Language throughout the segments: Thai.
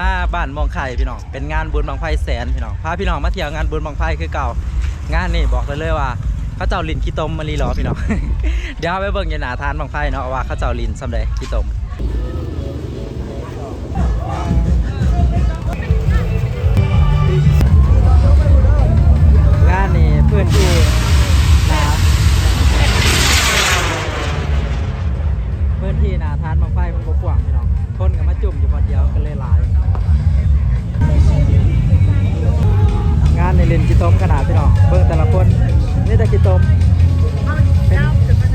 มาบ้านมองไข่พี่น้อง เป็นงานบุญบังไฟแสนพี่น้องพาพี่น้องมาเที่ยวงานบุญบังไฟคือเก่า งานนี่บอกเลยเลยว่าเขาเจ้าลินขี้ตมมารีหรอพี่น้อง เดี๋ยวเราไปเบิ่งยหนาทานบังไฟเนาะว่าเขาเจ้าลินสำเร็จขี้ตมงานนี่เพื่อนที่นาเพื่อนที่นาทานบังไฟมันบกว้างพี่น้อง คนกับมาจุ่มอยู่คนเดียวกันเลยหลาย งานในเรียนกีตมขนาดพี่น้องเบิ่งแต่ละคนนี่แต่กีตมเป็น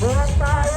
เมื่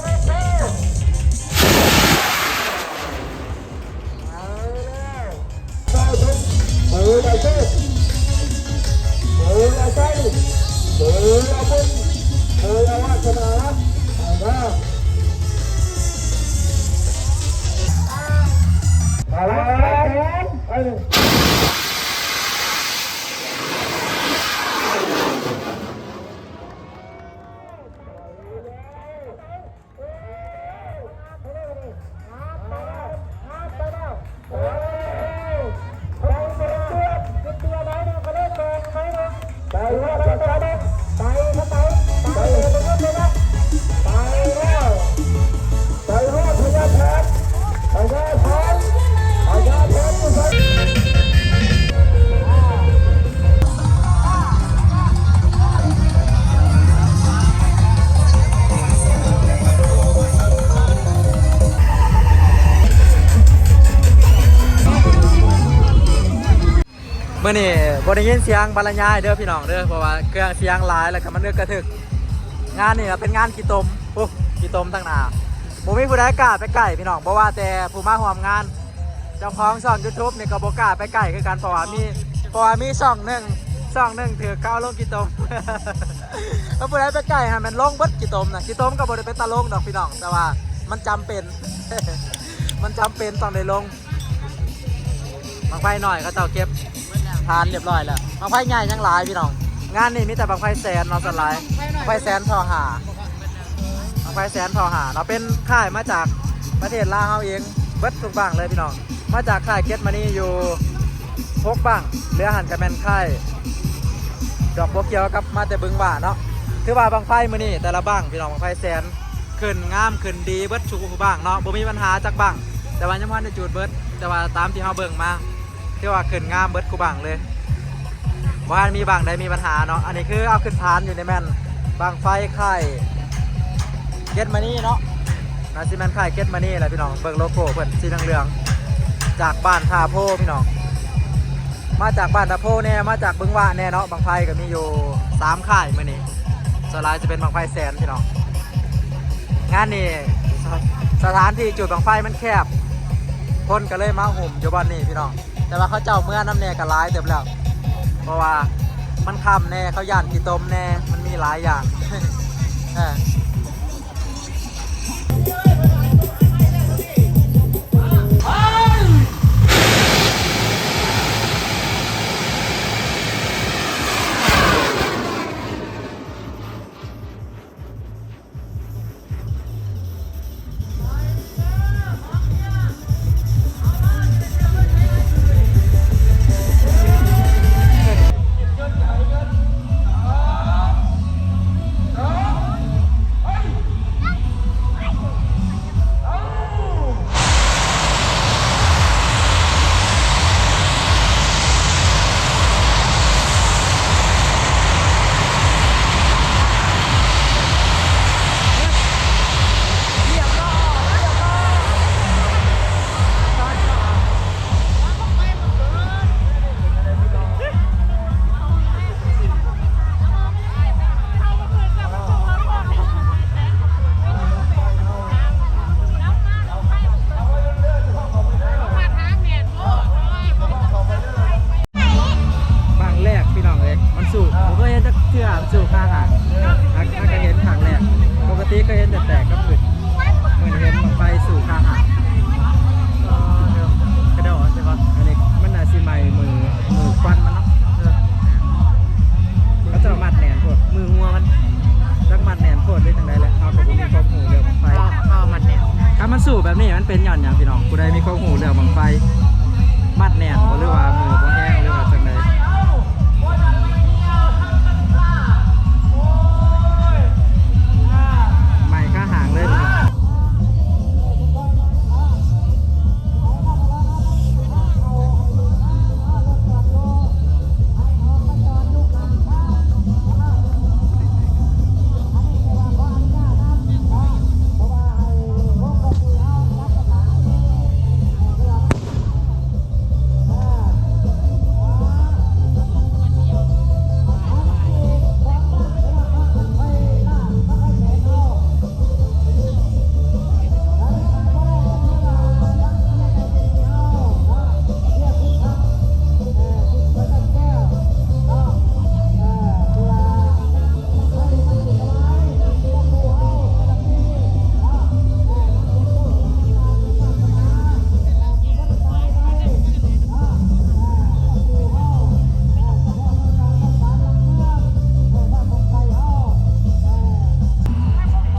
ได้ยินเสียงบรรยายเด้อพี่น้องเด้อเพราะว่าเครื่องเสียงหลายแล้วก็มันเลือกกระทึก งานนี่เป็นงานกีตมปุ๊กีตมตั้งหนาบ่มีผู้ใดกล้าไปใกล้พี่น้องบ่ว่าแต่ผู้มาร่วมงานเจ้าของช่อง YouTube นี่ยก็บ่กล้าไปใกล้คือกันเพราะว่ามีเพราะว่ามีช่องหนึ่งช่องหนึ่งถือก้าลงกีตมถ้าผู้ใดไปใกล้ฮะมันลงเบิดกีตมนะกีตมก็บ่ได้เป็นตะลงดอกพี่น้องแต่ว่ามันจำเป็น มันจำเป็นต้องได้ลงบางไฟหน่อยเขาเจ้าเก็บ ทานเรียบร้อยแล้วบางไฟใหญ่ยังหลายพี่น้อง งานนี้มีแต่บางไฟแสนเนาะสลายบางไฟแสนทอหาบางไฟแสนทอหาเนาเป็นค่ายมาจากประเทศลาวเฮาเองเบิดทุกบ้างเลยพี่น้อง มาจากค่ายเก็ตมานี่อยู่พกบ้างเรือหันกระแมนค่ายดอกบัวเขียวกับมาแต่บึงบ่าเนาะถือว่าบางไฟมือนี้แต่ละบ้างพี่น้องบางไฟแสนขึ้นงามขึ้นดีเบิดชุกบ้างเนาะบ่มีปัญหาจักบ้างแต่ว่ายังพันได้จูดเบิดแต่ว่าตามที่เฮาเบิ่งมา ถือว่าขึ้นงามเบิดกูบ้างเลยบ่ทันมีบางใดมีปัญหาเนาะอันนี้คือเอาขึ้นฐานอยู่ในแมนบางไฟค่ายเก็ตมานี่เนาะนาสิแม่นค่ายเก็ตมานี่แหละพี่น้องเบิ่งโลโก้เพิ่นสีเหลืองจากบ้านท่าโพพี่น้องมาจากบ้านตะโพแน่มาจากบึงหวะแน่เนาะบางไฟก็มีอยู่สามค่ายมื่อนี้สลายจะเป็นบางไฟแสนพี่น้องงานนี้สสถานที่จุดบางไฟมันแคบคนก็เลยมาหุ่มอยู่บ้านนี้พี่น้อง แต่ว่าเขาเจ้าเมื่อน้ำแน่ก็ร้ายเต็มแล้ว เพราะว่ามันค่ำแน่เขาย่านกี่ต้มแน่ มันมีหลายอย่าง ได้มีข้อมหูเรื่องบังไฟมัดแน่นบ่หรือว่า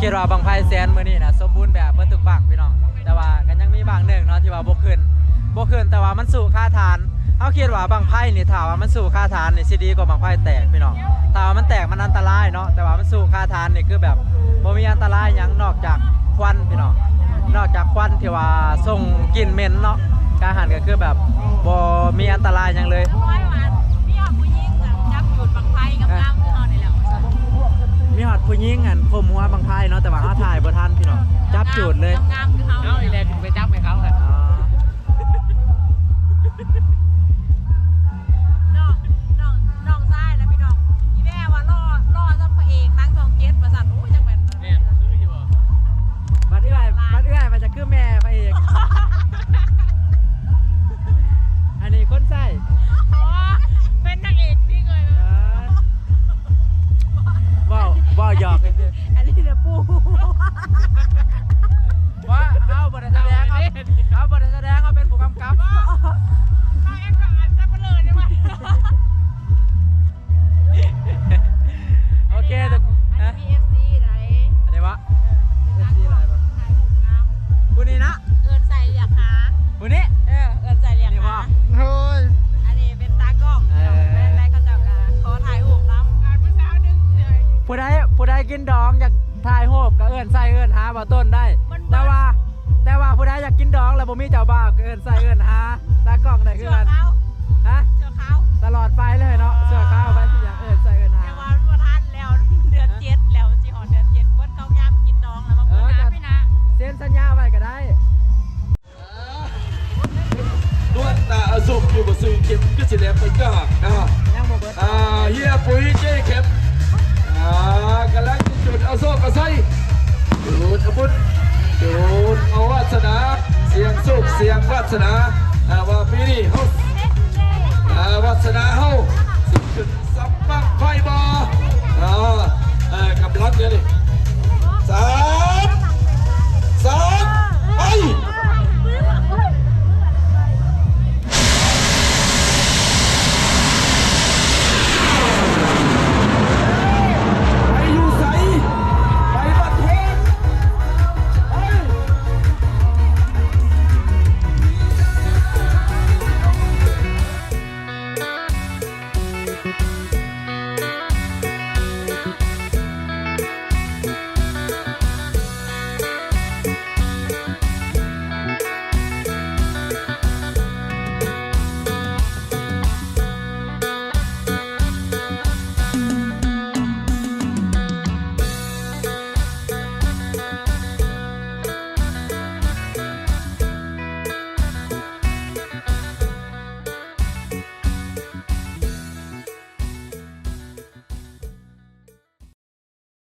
คิดว่าบางไพแสนมื้อนี้นะสมบูรณ์แบบเบิดทุกบังพี่น้อง แต่ว่ากันยังมีบางหนึ่งเนาะที่ว่าบ่ขึ้นบ่ขึ้นแต่ว่ามันสู่ค่าทานเฮาคิดว่าบางไพ่นี่ถ้าว่ามันสู่ค่าทานนี่สิดีกว่าบางไพ่แตกพี่น้องถ้าว่ามันแตกมันอันตรายเนาะแต่ว่ามันสู่ค่าทานนี่คือแบบบ่มีอันตรายหยังนอกจากควันพี่น้องนอกจากควันที่ว่าส่งกลิ่นเหม็นเนาะการหันก็คือแบบบ่มีอันตรายหยังเลยร้อยวันนี่ออกผู้หญิงอะจับจุดบังไฟกับน้ำคือเฮานี่แหละ มีฮอดผู้หญิงอันคมหัวบางไพ่เนาะแต่ว่าเฮาถ่ายบ่ทันพี่น้องจับจูดเลย งามๆคือเฮาเอาอีแลถึงไปจับไปเขาครับ แล้วบ่มีเจ้าบ่าวก็เอิ้นใส่เอิ้นหาตากล้องได้คือเชื่อกันเขาฮะเชื่อเขาตลอดไปเลยเนาะเสื้อขาวไปที่อย่างเอิ้นใส่เอิ้นหาแต่ว่ามันบ่ทันแล้วเดือนเจ็ดแล้วสิหอดเดือนเจ็ดเพิ่นเขายามกินน้องแล้วมาพูดนะพี่นะเซ็นสัญญาไว้ก็ได้นวดตาอสุกอยู่บ่ซื้อเข็มก็สิแลไปกากอ่ายังบ่เบิดอ่าเฮียปุ๋ยเจ๊เข็มอ่ากำลัง เสียงวาสนาอ่าว่า